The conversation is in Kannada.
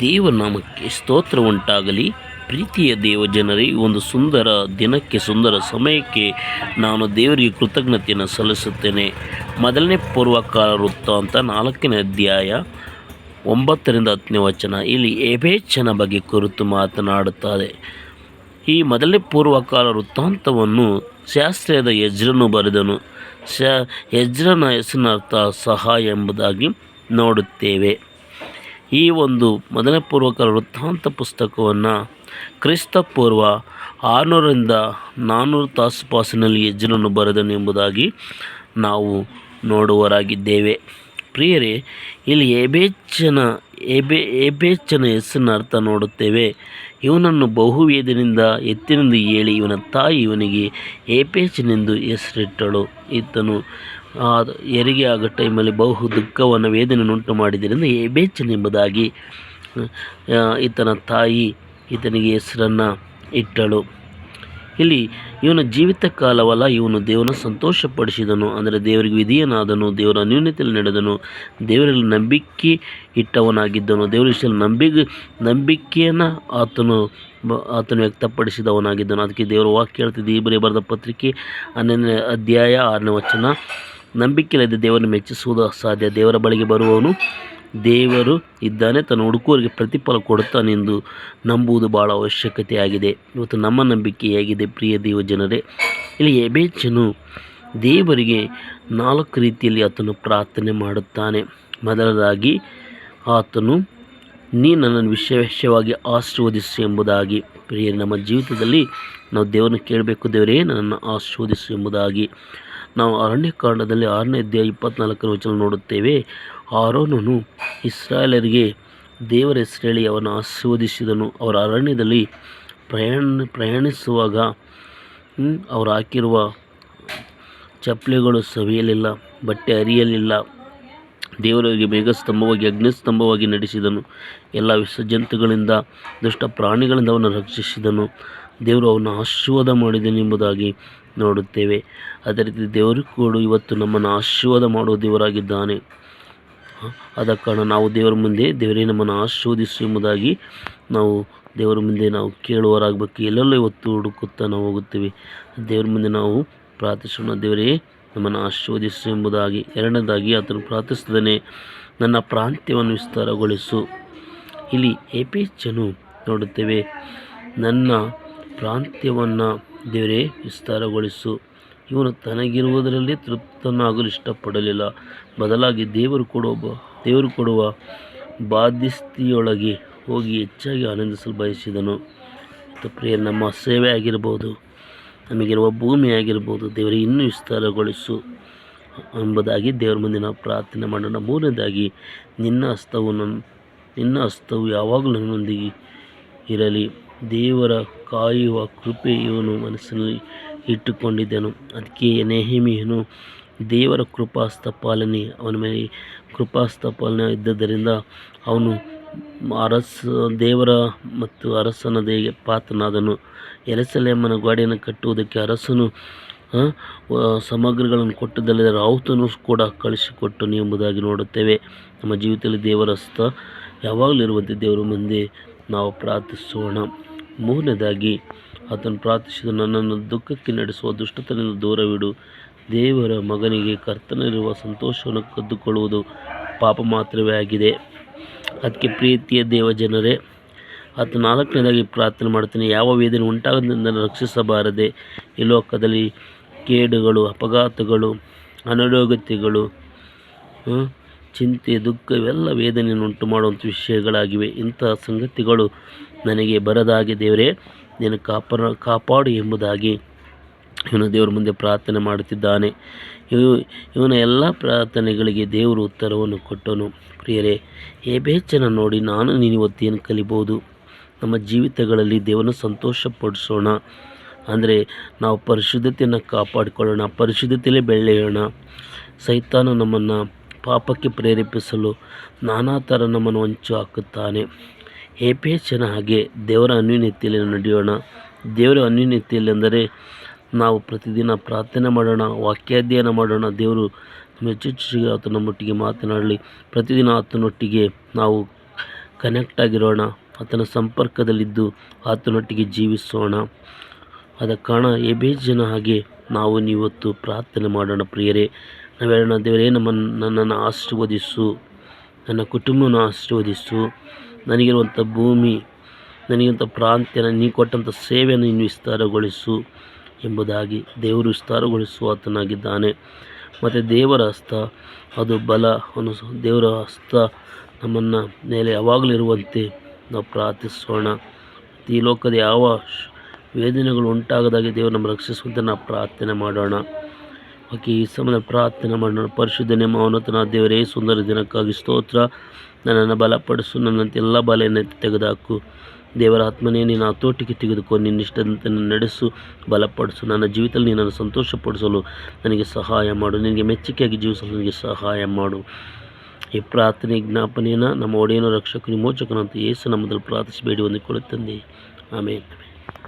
ದೇವನಾಮಕ್ಕೆ ಸ್ತೋತ್ರ ಉಂಟಾಗಲಿ. ಪ್ರೀತಿಯ ದೇವ ಜನರೇ ಒಂದು ಸುಂದರ ದಿನಕ್ಕೆ, ಸುಂದರ ಸಮಯಕ್ಕೆ ನಾನು ದೇವರಿಗೆ ಕೃತಜ್ಞತೆಯನ್ನು ಸಲ್ಲಿಸುತ್ತೇನೆ. ಮೊದಲನೇ ಪೂರ್ವಕಾಲ ವೃತ್ತ ಅಂತ ನಾಲ್ಕನೇ ಅಧ್ಯಾಯ ಒಂಬತ್ತರಿಂದ ಹತ್ತನೇ ವಚನ. ಇಲ್ಲಿ ಎಬೇಚನ ಬಗ್ಗೆ ಕುರಿತು ಮಾತನಾಡುತ್ತಾರೆ. ಈ ಮೊದಲನೇ ಪೂರ್ವಕಾಲ ವೃತ್ತಾಂತವನ್ನು ಶಾಸ್ತ್ರೀಯದ ಯಜ್ರನು ಬರೆದನು. ಶ ಯಜ್ರನ ಹೆಸರಿನ ಅರ್ಥ ಸಹಾಯ ಎಂಬುದಾಗಿ ನೋಡುತ್ತೇವೆ. ಈ ಒಂದು ಮೊದಲನೇ ಪೂರ್ವಕರ ವೃತ್ತಾಂತ ಪುಸ್ತಕವನ್ನು ಕ್ರಿಸ್ತಪೂರ್ವ ಆರುನೂರರಿಂದ ನಾನ್ನೂರು ತಾಸುಪಾಸಿನಲ್ಲಿ ಹೆಜ್ಜನನ್ನು ಬರೆದನು ಎಂಬುದಾಗಿ ನಾವು ನೋಡುವರಾಗಿದ್ದೇವೆ ಪ್ರಿಯರೇ, ಇಲ್ಲಿ ಎಬೇಚನ ಎಬೆ ಎಬೇಚನ ಹೆಸರಿನ ಅರ್ಥ ನೋಡುತ್ತೇವೆ. ಇವನನ್ನು ಬಹುವೇದಿನಿಂದ ಎತ್ತಿನಿಂದ ಹೇಳಿ ಇವನ ತಾಯಿ ಇವನಿಗೆ ಏಪೇಚನೆಂದು ಹೆಸರಿಟ್ಟಳು. ಈತನು ಆ ಹೆರಿಗೆ ಆಗೋ ಟೈಮಲ್ಲಿ ಬಹು ದುಃಖವನ್ನು ವೇದನೆಯನ್ನುಂಟು ಮಾಡಿದ್ದರಿಂದ ಎಬೇಚನೆಂಬುದಾಗಿ ಈತನ ತಾಯಿ ಈತನಿಗೆ ಹೆಸರನ್ನು ಇಟ್ಟಳು. ಇಲ್ಲಿ ಇವನ ಜೀವಿತ ಕಾಲವಲ್ಲ, ಇವನು ದೇವನ ಸಂತೋಷಪಡಿಸಿದನು, ಅಂದರೆ ದೇವರಿಗೆ ವಿಧಿಯನಾದನು, ದೇವರ ನ್ಯೂನತೆಯಲ್ಲಿ ನಡೆದನು, ದೇವರಲ್ಲಿ ನಂಬಿಕೆ ಇಟ್ಟವನಾಗಿದ್ದನು, ದೇವರ ವಿಷಯದಲ್ಲಿ ನಂಬಿಕೆ ನಂಬಿಕೆಯನ್ನು ಆತನು ಆತನು ವ್ಯಕ್ತಪಡಿಸಿದವನಾಗಿದ್ದನು. ಅದಕ್ಕೆ ದೇವರ ವಾಕ್ಯ ಹೇಳ್ತಿದ್ದೆ ಈ ಬರೆಯ ಬರೆದ ಪತ್ರಿಕೆ ಹನ್ನೊಂದನೇ ಅಧ್ಯಾಯ ಆರನೇ ವಚನ. ನಂಬಿಕೆಯಿಲ್ಲದೆ ದೇವರನ್ನು ಮೆಚ್ಚಿಸುವುದು ಅಸಾಧ್ಯ. ದೇವರ ಬಳಿಗೆ ಬರುವವನು ದೇವರು ಇದ್ದಾನೆ, ತನ್ನ ಹುಡುಕುವರಿಗೆ ಪ್ರತಿಫಲ ಕೊಡುತ್ತಾನೆಂದು ನಂಬುವುದು ಭಾಳ ಅವಶ್ಯಕತೆಯಾಗಿದೆ. ಇವತ್ತು ನಮ್ಮ ನಂಬಿಕೆ ಹೇಗಿದೆ ಪ್ರಿಯ ದೇವ ಜನರೇ ಇಲ್ಲಿ ಎಬೇಚನು ದೇವರಿಗೆ ನಾಲ್ಕು ರೀತಿಯಲ್ಲಿ ಆತನು ಪ್ರಾರ್ಥನೆ ಮಾಡುತ್ತಾನೆ. ಮೊದಲದಾಗಿ, ಆತನು, ನೀ ನನ್ನನ್ನು ವಿಶೇಷವಾಗಿ ಆಶೀರ್ವದಿಸು ಎಂಬುದಾಗಿ. ಪ್ರಿಯ ನಮ್ಮ ಜೀವಿತದಲ್ಲಿ ನಾವು ದೇವರನ್ನು ಕೇಳಬೇಕು ದೇವರೇ, ನನ್ನನ್ನು ಆಶೀರ್ವದಿಸು ಎಂಬುದಾಗಿ. ನಾವು ಅರಣ್ಯಕಾಂಡದಲ್ಲಿ ಆರನೇ ಅಧ್ಯಾಯ ಇಪ್ಪತ್ನಾಲ್ಕರ ವಚನ ನೋಡುತ್ತೇವೆ. ಆರೋನನು ಇಸ್ರಾಯೇಲರಿಗೆ ದೇವರ ಹೆಸರೇಳಿ ಅವನು ಆಶೀರ್ವದಿಸಿದನು. ಅವರ ಅರಣ್ಯದಲ್ಲಿ ಪ್ರಯಾಣ, ಪ್ರಯಾಣಿಸುವಾಗ ಅವರು ಹಾಕಿರುವ ಚಪ್ಪಲಿಗಳು ಸವಿಯಲಿಲ್ಲ, ಬಟ್ಟೆ ಅರಿಯಲಿಲ್ಲ ದೇವರಿಗೆ ಮೇಘಸ್ತಂಭವಾಗಿ, ಅಗ್ನಿಸ್ತಂಭವಾಗಿ ನಡೆಸಿದನು. ಎಲ್ಲ ವಿಸರ್ಜಂತುಗಳಿಂದ ದುಷ್ಟ ಪ್ರಾಣಿಗಳಿಂದ ಅವನ್ನು ರಕ್ಷಿಸಿದನು. ದೇವರು ಅವನ ಆಶೀರ್ವಾದ ಮಾಡಿದನು ಎಂಬುದಾಗಿ ನೋಡುತ್ತೇವೆ. ಅದೇ ರೀತಿ ದೇವರು ಕೂಡ ಇವತ್ತು ನಮ್ಮನ್ನು ಆಶೀರ್ವಾದ ಮಾಡುವ ದೇವರಾಗಿದ್ದಾನೆ. ಆದ ಕಾರಣ ನಾವು ದೇವರ ಮುಂದೆ ದೇವರೇ ನಮ್ಮನ್ನು ಆಶೀರ್ವದಿಸು ಎಂಬುದಾಗಿ ನಾವು ದೇವರ ಮುಂದೆ ನಾವು ಕೇಳುವರಾಗಬೇಕು ಎಲ್ಲೆಲ್ಲೋ ಇವತ್ತು ಹುಡುಕುತ್ತಾ ನಾವು ಹೋಗುತ್ತೇವೆ. ದೇವರ ಮುಂದೆ ನಾವು ಪ್ರಾರ್ಥಿಸೋಣ. ದೇವರೇ, ನಮ್ಮನ್ನು ಆಶೀರ್ವದಿಸು ಎಂಬುದಾಗಿ. ಎರಡನೇದಾಗಿ ಆತನು ಪ್ರಾರ್ಥಿಸಿದನೆ ನನ್ನ ಪ್ರಾಂತ್ಯವನ್ನು ವಿಸ್ತಾರಗೊಳಿಸು. ಇಲ್ಲಿ ಎಪೇಚನು ನೋಡುತ್ತೇವೆ. ನನ್ನ ಪ್ರಾಂತ್ಯವನ್ನು ದೇವರೇ, ವಿಸ್ತಾರಗೊಳಿಸು. ಇವನು ತನಗಿರುವುದರಲ್ಲಿ ತೃಪ್ತನಾಗಲು ಇಷ್ಟಪಡಲಿಲ್ಲ. ಬದಲಾಗಿ ದೇವರು ಕೊಡುವ ದೇವರು ಕೊಡುವ ಬಾಧಿಸ್ತಿಯೊಳಗೆ ಹೋಗಿ ಹೆಚ್ಚಾಗಿ ಆನಂದಿಸಲು ಬಯಸಿದನು. ಪ್ರಿಯ, ನಮ್ಮ ಸೇವೆ ಆಗಿರ್ಬೋದು, ನಮಗಿರುವ ಭೂಮಿ ಆಗಿರ್ಬೋದು ದೇವರಿಗೆ ಇನ್ನೂ ವಿಸ್ತಾರಗೊಳಿಸು ಎಂಬುದಾಗಿ ದೇವರ ಮುಂದಿನ ಪ್ರಾರ್ಥನೆ ಮಾಡೋಣ. ಮೂರನೇದಾಗಿ, ನಿನ್ನ ಹಸ್ತವು ನನ್ನ ನಿನ್ನ ಹಸ್ತವು ಯಾವಾಗಲೂ ನನ್ನೊಂದಿಗೆ ಇರಲಿ. ದೇವರ ಕಾಯುವ ಕೃಪೆ ಇವನು ಮನಸ್ಸಿನಲ್ಲಿ ಇಟ್ಟುಕೊಂಡಿದ್ದನು. ಅದಕ್ಕೆ ನೆಹಮಿಯನು, ದೇವರ ಕೃಪಾಸ್ತ ಪಾಲನೆ, ಅವನ ಮೇಲೆ ಕೃಪಾಸ್ತ ಪಾಲನೆ ಇದ್ದದರಿಂದ ಅವನು ಅರಸ, ದೇವರ ಮತ್ತು ಅರಸನ ದೇಗೆ ಪಾತ್ರನಾದನು. ಎರಸಲೆಮ್ಮನ ಗೋಡೆಯನ್ನು ಕಟ್ಟುವುದಕ್ಕೆ ಅರಸನು ಸಮಗ್ರಗಳನ್ನು ಕೊಟ್ಟದಲ್ಲದೆ ರಾವುತನು ಕೂಡ ಕಳಿಸಿಕೊಟ್ಟನು ಎಂಬುದಾಗಿ ನೋಡುತ್ತೇವೆ. ನಮ್ಮ ಜೀವಿತದಲ್ಲಿ ದೇವರ ಹಸ್ತ ಯಾವಾಗಲೂ ಇರುವಂತೆ ದೇವರ ಮುಂದೆ ನಾವು ಪ್ರಾರ್ಥಿಸೋಣ. ಮೂರನೇದಾಗಿ, ಆತನು ಪ್ರಾರ್ಥಿಸಿದ ನನ್ನನ್ನು ದುಃಖಕ್ಕೆ ನಡೆಸುವ ದುಷ್ಟತನದಿಂದ ದೂರವಿಡು. ದೇವರ ಮಗನಿಗೆ ಕರ್ತನಲ್ಲಿರುವ ಸಂತೋಷವನ್ನು ಕದ್ದುಕೊಳ್ಳುವುದು ಪಾಪ ಮಾತ್ರವೇ ಆಗಿದೆ. ಅದಕ್ಕೆ ಪ್ರೀತಿಯ ದೇವ ಜನರೇ ಆತ ನಾಲ್ಕನೇದಾಗಿ ಪ್ರಾರ್ಥನೆ ಮಾಡ್ತಾನೆ ಯಾವ ವೇದನೆ ಉಂಟಾಗದಿಂದ ರಕ್ಷಿಸಬಾರದೆ. ಈ ಲೋಕದಲ್ಲಿ ಕೇಡುಗಳು, ಅಪಘಾತಗಳು, ಅನಾರೋಗ್ಯತೆಗಳು ಚಿಂತೆ, ದುಃಖ ಇವೆಲ್ಲ ವೇದನೆಯನ್ನು ಉಂಟು ಮಾಡುವಂಥ ವಿಷಯಗಳಾಗಿವೆ. ಇಂಥ ಸಂಗತಿಗಳು ನನಗೆ ಬರದಾಗೆ ದೇವರೇ, ನೀನು ಕಾಪಾಡ ಕಾಪಾಡು ಎಂಬುದಾಗಿ ಇವನು ದೇವರ ಮುಂದೆ ಪ್ರಾರ್ಥನೆ ಮಾಡುತ್ತಿದ್ದಾನೆ. ಇವು, ಇವನ ಎಲ್ಲ ಪ್ರಾರ್ಥನೆಗಳಿಗೆ ದೇವರು ಉತ್ತರವನ್ನು ಕೊಟ್ಟನು. ಪ್ರಿಯರೇ ಬೇಚನ ನೋಡಿ ನಾನು ನೀನು ಇವತ್ತೇನು ಕಲಿಬೋದು? ನಮ್ಮ ಜೀವಿತಗಳಲ್ಲಿ ದೇವರನ್ನು ಸಂತೋಷಪಡಿಸೋಣ. ಅಂದರೆ ನಾವು ಪರಿಶುದ್ಧತೆಯನ್ನು ಕಾಪಾಡಿಕೊಳ್ಳೋಣ, ಪರಿಶುದ್ಧತೆಯಲ್ಲೇ ಬೆಳೆಯೋಣ. ಸೈತಾನ ನಮ್ಮನ್ನು ಪಾಪಕ್ಕೆ ಪ್ರೇರೇಪಿಸಲು ನಾನಾ ಥರ ನಮ್ಮನ್ನು ಹೊಂಚು ಹಾಕುತ್ತಾನೆ. ಏಪೇಚನ ಹಾಗೆ ದೇವರ ಅನ್ಯೂನ್ಯತೆಯಲ್ಲಿ ನಡೆಯೋಣ. ದೇವರ ಅನ್ಯೂನ್ಯತೆಯಲ್ಲಿ ಅಂದರೆ ನಾವು ಪ್ರತಿದಿನ ಪ್ರಾರ್ಥನೆ ಮಾಡೋಣ, ವಾಕ್ಯಾಧ್ಯಯನ ಮಾಡೋಣ. ದೇವರು ಮೆಚ್ಚುಚ್ಚಿಗೆ ಆತನ ನಮ್ಮೊಟ್ಟಿಗೆ ಮಾತನಾಡಲಿ. ಪ್ರತಿದಿನ ಆತನೊಟ್ಟಿಗೆ ನಾವು ಕನೆಕ್ಟ್ ಆಗಿರೋಣ. ಆತನ ಸಂಪರ್ಕದಲ್ಲಿದ್ದು ಆತನೊಟ್ಟಿಗೆ ಜೀವಿಸೋಣ. ಆದ ಕಾರಣ ಎಬೇಜನ ಹಾಗೆ ನಾವು ನೀವತ್ತು ಪ್ರಾರ್ಥನೆ ಮಾಡೋಣ ಪ್ರಿಯರೇ. ನಾವು ಹೇಳೋಣ, ದೇವರೇ ನಮ್ಮನ್ನು ನನ್ನನ್ನು ಆಶೀರ್ವದಿಸು, ನನ್ನ ಕುಟುಂಬವನ್ನು ಆಶೀರ್ವದಿಸು. ನನಗಿರುವಂಥ ಭೂಮಿ ನನಗಿರುವಂಥ ಪ್ರಾಂತ್ಯನ, ನೀ ಕೊಟ್ಟಂಥ ಸೇವೆಯನ್ನು ಇನ್ನು ವಿಸ್ತಾರಗೊಳಿಸು ಎಂಬುದಾಗಿ ದೇವರು ವಿಸ್ತಾರಗೊಳಿಸುವ ಆತನಾಗಿದ್ದಾನೆ. ಮತ್ತು ದೇವರ ಹಸ್ತ, ಅದು ಬಲ ಅನು ದೇವರ ಹಸ್ತ ನಮ್ಮನ್ನು ಮೇಲೆ ಯಾವಾಗಲೂ ಇರುವಂತೆ ನಾವು ಪ್ರಾರ್ಥಿಸೋಣ. ಈ ಲೋಕದ ಯಾವ ವೇದನೆಗಳು ಉಂಟಾಗದಾಗೆ ದೇವರು ನಮ್ಮ ರಕ್ಷಿಸುವಂತೆ ನಾವು ಪ್ರಾರ್ಥನೆ ಮಾಡೋಣ. ಓಕೆ ಈ ಸಮಯ ಪ್ರಾರ್ಥನೆ ಮಾಡೋಣ ಪರಿಶುದ್ಧನೇ ಮೌನತನ ದೇವರೇ ಸುಂದರ ದಿನಕ್ಕಾಗಿ ಸ್ತೋತ್ರ ನನ್ನನ್ನು ಬಲಪಡಿಸು ನನ್ನಂತೆ ಎಲ್ಲ ಬಲೆಯನ್ನು ತೆಗೆದುಹಾಕು ದೇವರ ಆತ್ಮನೇ ನೀನು ಹತೋಟಿಗೆ ತೆಗೆದುಕೊಂಡು ನಿನ್ನ ಇಷ್ಟದಂತೆ ನನ್ನ ನಡೆಸು ಬಲಪಡಿಸು ನನ್ನ ಜೀವಿತದಲ್ಲಿ ನೀನನ್ನು ಸಂತೋಷಪಡಿಸಲು ನನಗೆ ಸಹಾಯ ಮಾಡು ನಿನಗೆ ಮೆಚ್ಚುಗೆಯಾಗಿ ಜೀವಿಸಲು ನನಗೆ ಸಹಾಯ ಮಾಡು ಈ ಪ್ರಾರ್ಥನೆ ಜ್ಞಾಪನೆಯನ್ನು ನಮ್ಮ ಒಡೆಯನ ರಕ್ಷಕ ವಿಮೋಚಕನಂತ ಯೇಸು ನಮ್ಮದಲ್ಲಿ ಪ್ರಾರ್ಥಿಸಿ ಬೇಡಿ ಹೊಂದಿಕೊಳ್ಳುತ್ತಂದೆ ಆಮೇಲೆ